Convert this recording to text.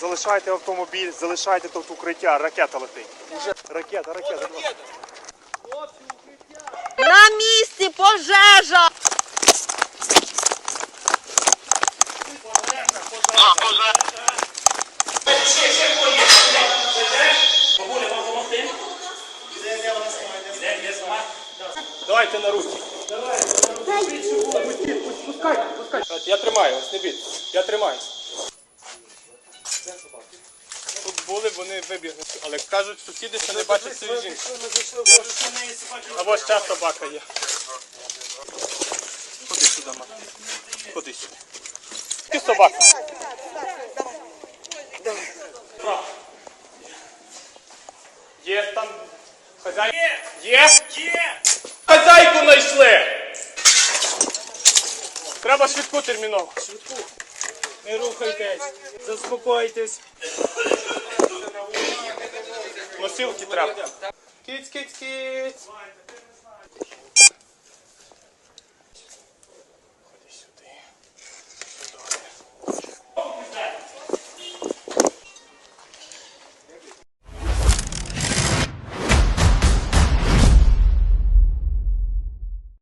Залишайте автомобіль, залишайте тут укриття, ракета летить. Уже ракета, ракета. На місці пожежа! Давайте на руки. Пускайте, пускайте. Я тримаю, ось не бійте. Я тримаю. Тут були, вони вибігли. Але кажуть сусіди, що не бачать цієї жінки. Або ще собака є. Ходи сюди, мама. Ходи сюди. Ти собака. Є там хазяйка? Є? Є! Хазяйку знайшли! Треба швидку терміново. Швидку. Не рухайтесь. Заспокойтесь. Носилки треба. Кіць, киць, киць.